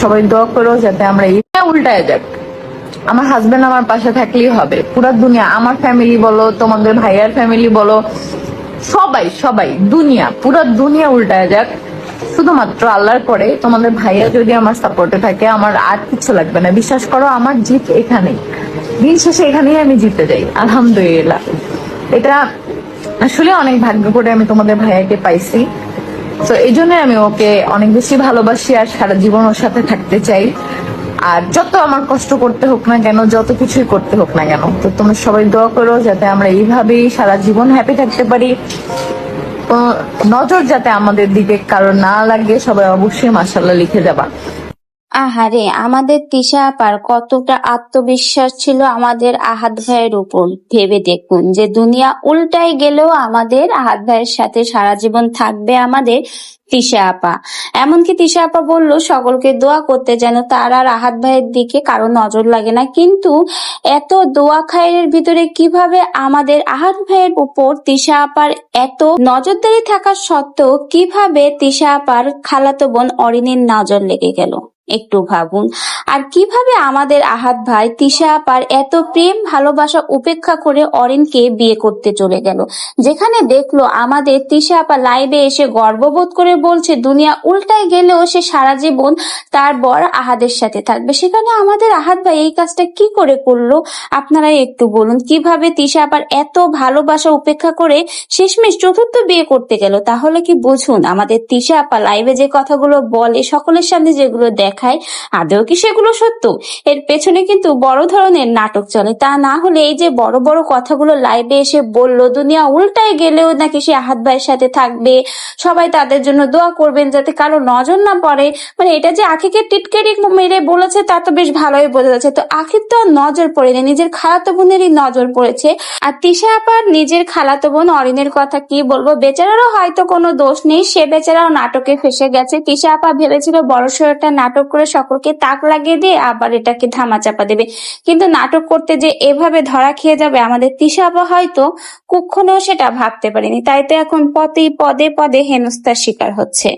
সবাই দোয়া করো যাতে আমরা এই উল্টায় যাক। আমার হাজবেন্ড আমার পাশে থাকলেই হবে। পুরা দুনিয়া, আমার ফ্যামিলি বলো, তোমাদের ভাইয়ার ফ্যামিলি বলো, সবাই সবাই, দুনিয়া, পুরা দুনিয়া উল্টায় যাক। শুধুমাত্র আল্লাহর পরে তোমাদের ভাইয়া যদি আমার সাপোর্টে থাকে, আমার আর কিছু লাগবে না। বিশ্বাস করো, আমার জিত এখানেই। দিন শেষে এখানেই আমি জিতে যাই, আলহামদুলিল্লাহ। এটা আসলে অনেক ভাগ্য করে আমি তোমাদের ভাইয়াকে পাইছি। তো এই জন্য আমি ওকে অনেক বেশি ভালোবাসি আর সারা জীবন ওর সাথে থাকতে চাই। আর যত আমার কষ্ট করতে হোক না কেন, যত কিছুই করতে হোক না কেন, তো তোমরা সবাই দোয়া করো যাতে আমরা এইভাবেই সারা জীবন হ্যাপি থাকতে পারি। নজর যাতে আমাদের দিকে কারও না লাগে, সবাই অবশ্যই মাসাল্লাহ লিখে যাবা আহারে, আমাদের তিশা আপার কতটা আত্মবিশ্বাস ছিল আমাদের আহাদ ভাইয়ের উপর। ভেবে দেখুন যে দুনিয়া উল্টাই গেলেও আমাদের আহাদ ভাইয়ের সাথে সারা জীবন থাকবে আমাদের তিশা আপা। এমনকি তিশা আপা বলল, সকলকে দোয়া করতে যেন তার আর আহাত ভাইয়ের দিকে কারও নজর লাগে না। কিন্তু এত দোয়া খায়ের ভিতরে কীভাবে আমাদের আহাত ভাইয়ের উপর তিশা আপার এত নজরদারি থাকা সত্ত্বেও কীভাবে তিশা আপার খালাতো বোন অরিনের নজর লেগে গেল? একটু ভাবুন। আর কীভাবে আমাদের আহাত ভাই তিশা আপার এত প্রেম, ভালোবাসা উপেক্ষা করে অরিনকে বিয়ে করতে চলে গেল? যেখানে দেখল আমাদের তিশা আপা লাইভে এসে গর্ববোধ করে বলছে, দুনিয়া উল্টায় গেলেও সে সারা জীবন তার বর আহাদের সাথে থাকবে। সেখানে আমাদের আহাত ভাই এই কাজটা কি করে করল? আপনারাই একটু বলুন, কীভাবে তিশা আপার এত ভালোবাসা উপেক্ষা করে শেষমেশ চতুর্থ বিয়ে করতে গেল? তাহলে কি বুঝুন, আমাদের তিশা আপা লাইভে যে কথাগুলো বলে, সকলের সামনে যেগুলো দেখায়। আদৌ কি সেগুলো সত্য? এর পেছনে কিন্তু বড় ধরনের নাটক চলে। তা না হলে এই যে বড় বড় কথাগুলো লাইভে এসে বলল, দুনিয়া উল্টায় গেলেও নাকি সে আহাত ভাইয়ের সাথে থাকবে। সবাই তাদের জন্য দোয়া করবেন যাতে কারও নজর না পড়ে। মানে এটা যে আখিকে টিটকেরি মেরে বলেছে, তা তো বেশ ভালোই বোঝা যাচ্ছে। তো আখির তো নজর পড়েনি নিজের খালাতো বোনেরই নজর পড়েছে। আর তিশা আপার নিজের খালাতো বোন অরিনের কথা কি বলব? বেচারারও হয়তো কোনো দোষ নেই, সে বেচারাও নাটকে ফেসে গেছে। তিশা আপা ভেবেছিল বড়সড় একটা নাটক করে সকলকে তাক লাগিয়ে দিয়ে আবার এটাকে ধামা চাপা দেবে। কিন্তু নাটক করতে যে এভাবে ধরা খেয়ে যাবে, আমাদের আপা হয়তো কুক্ষণেও সেটা ভাবতে পারেনি। তাই তো এখন পথে পদে পদে হেনস্থার শিকার হচ্ছে।